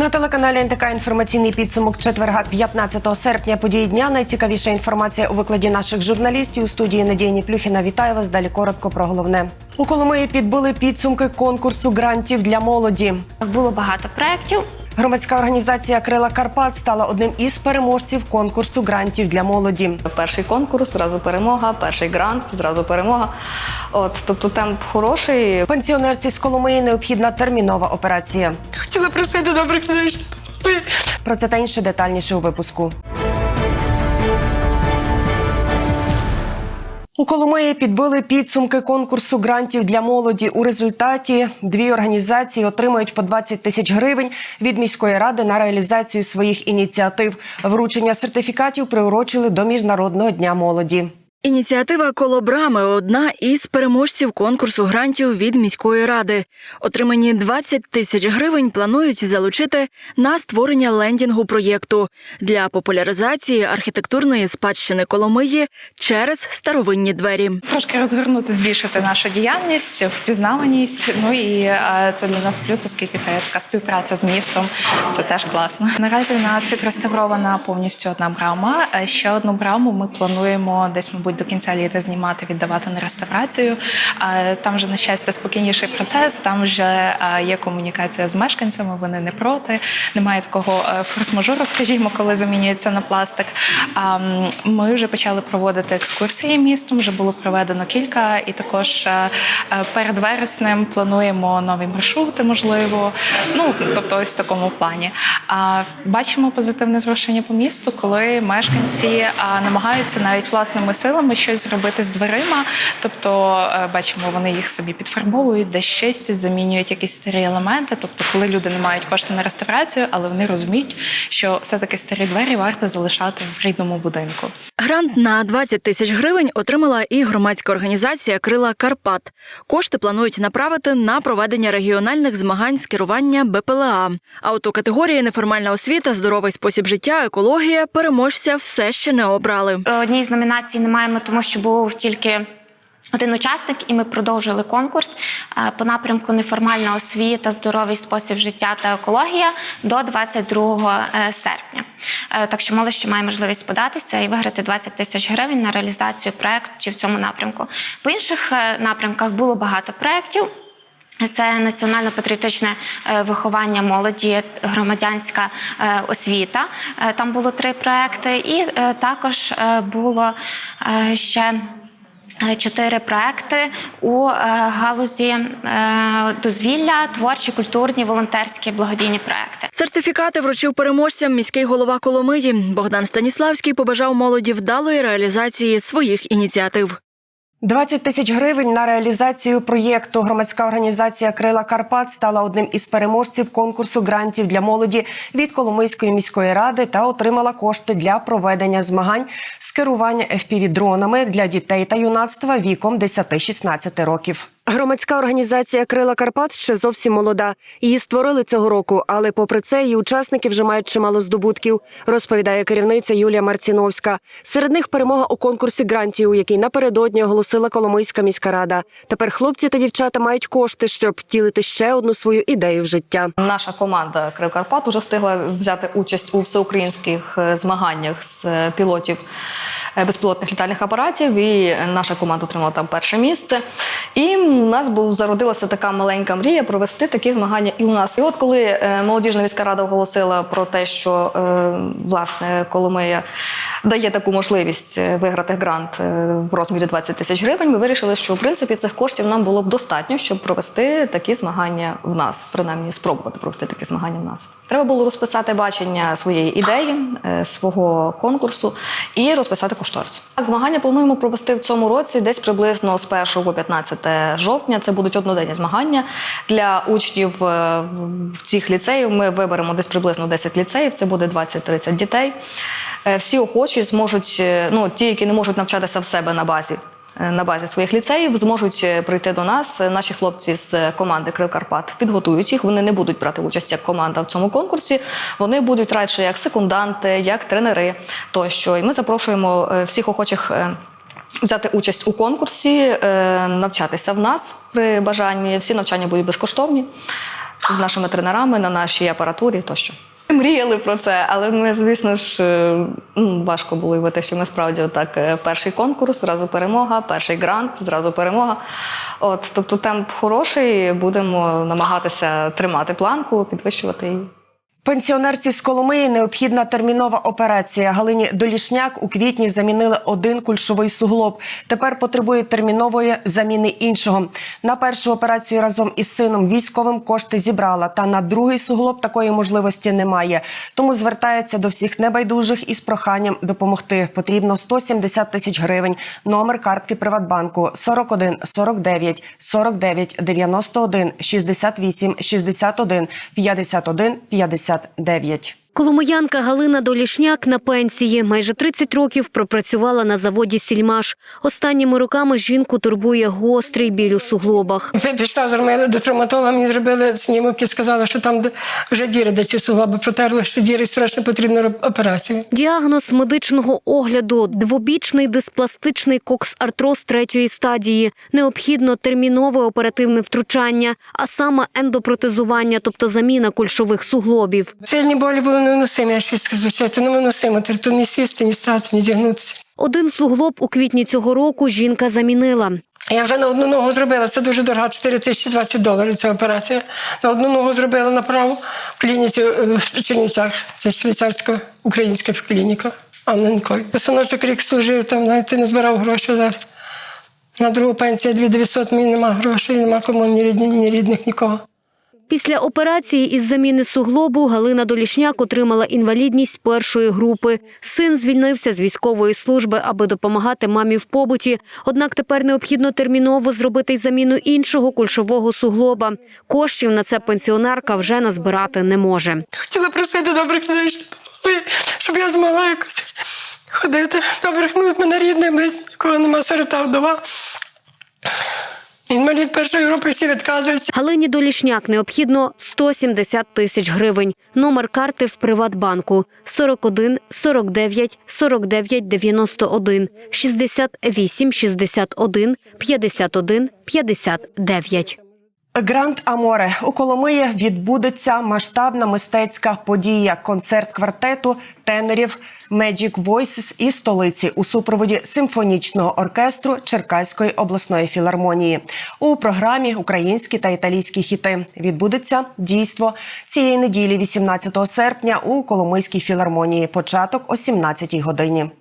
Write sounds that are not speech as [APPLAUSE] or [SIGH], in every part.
На телеканалі НТК інформаційний підсумок четверга 15 серпня. Події дня. Найцікавіша інформація у викладі наших журналістів у студії Надії Ніплюхіна. Вітаю вас. Далі коротко про головне. У Коломиї підбили підсумки конкурсу грантів для молоді. Було багато проєктів. Громадська організація Крила Карпат стала одним із переможців конкурсу грантів для молоді. Перший конкурс, зразу перемога, перший грант, зразу перемога. От, тобто темп хороший. Пенсіонерці з Коломиї необхідна термінова операція. Хотіла просити добрих людей. Про це та інше детальніше у випуску. У Коломиї підбили підсумки конкурсу грантів для молоді. У результаті дві організації отримають по 20 тисяч гривень від міської ради на реалізацію своїх ініціатив. Вручення сертифікатів приурочили до міжнародного дня молоді. Ініціатива Колобрами одна із переможців конкурсу грантів від міської ради. Отримані 20 тисяч гривень планують залучити на створення лендінгу проєкту для популяризації архітектурної спадщини Коломиї через старовинні двері. Трошки розгорнути, збільшити нашу діяльність, впізнаваність. Ну і е, це для нас плюс, оскільки це така співпраця з містом. Це теж класно. Наразі в нас відреставрована повністю одна брама. Е, Ще одну браму ми плануємо десь, мабуть, до кінця літа знімати, віддавати на реставрацію. Там вже на щастя спокійніший процес. Там вже є комунікація з мешканцями. Вони не проти. Немає такого е, форс-мажору, скажімо, коли замінюється на пластик. Ми вже почали проводити екскурсії містом. Вже було проведено кілька, і також е, е, перед вереснем плануємо нові маршрути, можливо. Ну тобто, ось в такому плані. Бачимо позитивне зрушення по місту, коли мешканці намагаються навіть власними силами щось зробити з дверима. Тобто, е, бачимо, вони їх собі підфарбовують, десь чистять, замінюють якісь старі елементи. Тобто, коли люди не мають кошти на реставрацію, але вони розуміють, що все таки старі двері варто залишати в рідному будинку. Грант на 20 тисяч гривень отримала і громадська організація Крила Карпат. Кошти планують направити на проведення регіональних змагань з керування БПЛА. А у категорії неформальна освіта, здоровий спосіб життя, екологія переможця все ще не обрали. Одній з номінацій не маємо, тому що був тільки. Один учасник, і ми продовжили конкурс е, по напрямку неформальна освіта, здоровий спосіб життя та екологія до 22 е, серпня. Е, Так що молодь ще має можливість податися і виграти 20 тисяч гривень на реалізацію проєктів в цьому напрямку. По інших е, напрямках було багато проєктів. Це національно-патріотичне е, виховання молоді, громадянська е, освіта. Е, Там було три проекти, і е, також е, було е, ще. Е, Чотири проекти у е, галузі е, дозвілля, творчі, культурні, волонтерські, благодійні проекти. Сертифікати вручив переможцям міський голова Коломиї. Богдан Станіславський побажав молоді вдалої реалізації своїх ініціатив. 20 тисяч гривень на реалізацію проєкту. Громадська організація Крила Карпат стала одним із переможців конкурсу грантів для молоді від Коломийської міської ради та отримала кошти для проведення змагань з керування FPV-дронами для дітей та юнацтва віком 10-16 років. Громадська організація Крила Карпат ще зовсім молода. Її створили цього року, але попри це її учасники вже мають чимало здобутків, розповідає керівниця Юлія Марціновська. Серед них перемога у конкурсі грантів, який напередодні оголосила Коломийська міська рада. Тепер хлопці та дівчата мають кошти, щоб втілити ще одну свою ідею в життя. Наша команда Крил Карпат уже встигла взяти участь у всеукраїнських е, змаганнях з е, пілотів безпілотних літальних апаратів. І наша команда отримала там перше місце. І у нас був зародилася така маленька мрія провести такі змагання і у нас. І от коли е, молодіжна міська рада оголосила про те, що е, власне Коломия дає таку можливість е, виграти грант е, в розмірі 20 тисяч гривень, ми вирішили, що в принципі цих коштів нам було б достатньо, щоб провести такі змагання в нас, принаймні спробувати провести такі змагання в нас. Треба було розписати бачення своєї ідеї, е, свого конкурсу і розписати кошторис. Так, змагання плануємо провести в цьому році десь приблизно з 1 по 15 жовтня. Це будуть одноденні змагання для учнів е, в цих ліцеїв. Ми виберемо десь приблизно 10 ліцеїв. Це буде 20-30 дітей. Е, Всі охочі зможуть, е, ну ті, які не можуть навчатися в себе на базі. Е, На базі своїх ліцеїв зможуть е, прийти до нас. Е, Наші хлопці з команди Крил Карпат підготують їх. Вони не будуть брати участь як команда в цьому конкурсі. Вони будуть радше як секунданти, як тренери тощо. І ми запрошуємо всіх охочих. Взяти участь у конкурсі, навчатися в нас при бажанні. Всі навчання будуть безкоштовні. з нашими тренерами на нашій апаратурі тощо. Мріяли про це, але ми, звісно ж, е, ну, важко було уявити, що ми справді отак е, перший конкурс, зразу перемога, перший грант, зразу перемога. От, тобто темп хороший, будемо намагатися тримати планку, підвищувати її. Пенсіонерці з Коломиї необхідна термінова операція. Галині Долішняк у квітні замінили один кульшовий суглоб. Тепер потребує термінової заміни іншого. На першу операцію разом із сином військовим кошти зібрала. Та на другий суглоб такої можливості немає. Тому звертається до всіх небайдужих із проханням допомогти. Потрібно 170 тисяч гривень. Номер картки Приватбанку 41 49 49 91 68 61 51 59. Коломиянка Галина Долішняк на пенсії майже 30 років пропрацювала на заводі Сільмаш. Останніми роками жінку турбує гострий біль у суглобах. Я пішла з Армени до травматолога, мені зробили знімок і сказали, що там вже діри, де ці суглоби протерли, що діри страшно потрібно операцію. Діагноз медичного огляду двобічний диспластичний кокс-артроз третьої стадії. Необхідно термінове оперативне втручання, а саме ендопротезування, тобто заміна кульшових суглобів. Сильні болі були невиносимі, я ще скажу чесно, невиносимо. Тут ні сісти, ні стати, ні зігнутися. Один суглоб у квітні цього року жінка замінила. Я вже на одну ногу зробила, це дуже дорога, 4 тисячі 20 доларів ця операція. На одну ногу зробила направо в клініці е, в Чернівцях. Це швейцарсько-українська клініка. Анна Ніколь. Синочок рік служив, там навіть не збирав гроші зараз. На другу пенсію 2900, мені нема грошей, нема кому ні рідних, ні рідних, нікого. Після операції із заміни суглобу Галина Долішняк отримала інвалідність першої групи. Син звільнився з військової служби, аби допомагати мамі в побуті. Однак тепер необхідно терміново зробити й заміну іншого кульшового суглоба. Коштів на це пенсіонерка вже назбирати не може. Хотіла просити добрих людей, щоб я змогла якось ходити. Добрих мене рідний близький, нікого нема, сирота вдова. Інвалід першої групи всі відказуються. Галині Долішняк необхідно 170 тисяч гривень. Номер карти в Приватбанку 41 49 49 91 68 61 51 59. Гранд Аморе у Коломиї відбудеться масштабна мистецька подія. Концерт квартету тенорів Magic Voices із столиці у супроводі симфонічного оркестру Черкаської обласної філармонії. У програмі українські та італійські хіти відбудеться дійство цієї неділі, 18 серпня, у Коломийській філармонії. Початок о 17 годині. –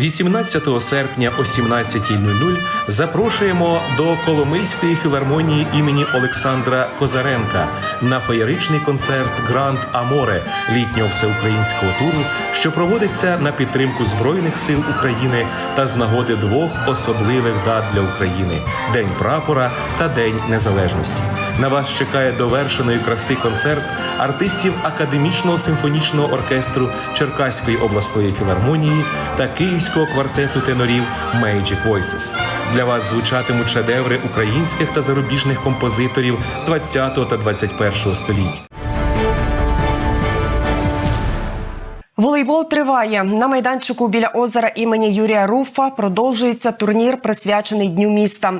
18 серпня о 17.00 запрошуємо до Коломийської філармонії імені Олександра Козаренка на феєричний концерт Гранд Аморе літнього всеукраїнського туру, що проводиться на підтримку Збройних сил України та з нагоди двох особливих дат для України День прапора та День Незалежності. На вас чекає довершеної краси концерт артистів академічного симфонічного оркестру Черкаської обласної філармонії та київського квартету тенорів Magic Voices. Для вас звучатимуть шедеври українських та зарубіжних композиторів 20 та 21 століть. Волейбол триває на майданчику біля озера імені Юрія Руфа. Продовжується турнір, присвячений Дню міста.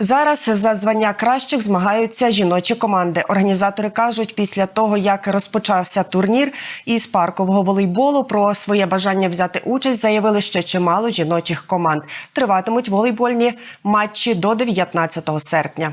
Зараз за звання кращих змагаються жіночі команди. Організатори кажуть, після того як розпочався турнір із паркового волейболу, про своє бажання взяти участь заявили ще чимало жіночих команд. Триватимуть волейбольні матчі до 19 серпня.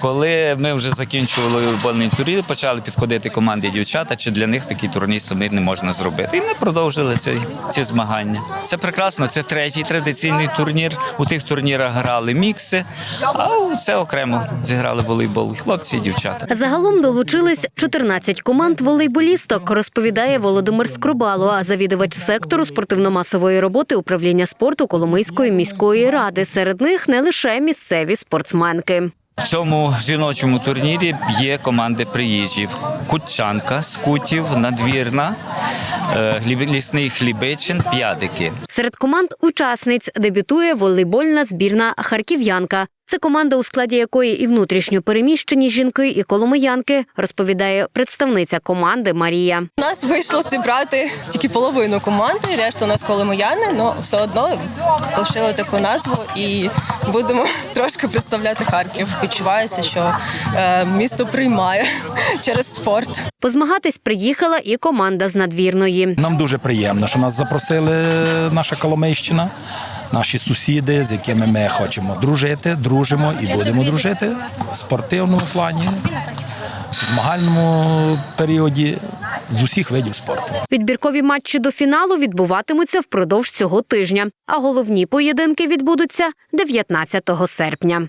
Коли ми вже закінчували волейбольний турнір, почали підходити команди дівчата, чи для них такий турнір самі не можна зробити. І ми продовжили ці, ці змагання. Це прекрасно. Це третій традиційний турнір. У тих турнірах грали мікси, а це окремо зіграли волейбол. Хлопці і дівчата. Загалом долучились 14 команд волейболісток, розповідає Володимир Скрубало, завідувач сектору спортивно-масової роботи управління спорту Коломийської міської ради. Серед них не лише місцеві спортсменки. В цьому жіночому турнірі є команди приїжджів: Кутчанка, Скутів, Надвірна, е, лісний хлібичин, п'ядики. Серед команд учасниць дебютує волейбольна збірна Харків'янка. Це команда, у складі якої і внутрішньо переміщені жінки, і коломиянки, розповідає представниця команди Марія. У нас вийшло зібрати тільки половину команди, решта у нас коломияни, але все одно лишили таку назву і будемо [LAUGHS] трошки представляти Харків. Відчувається, що е, місто приймає [LAUGHS] через спорт. Позмагатись приїхала і команда з надвірної. Нам дуже приємно, що нас запросили наша Коломийщина, наші сусіди, з якими ми хочемо дружити, дружимо і будемо дружити в спортивному плані, в змагальному періоді з усіх видів спорту. Відбіркові матчі до фіналу відбуватимуться впродовж цього тижня, а головні поєдинки відбудуться 19 серпня.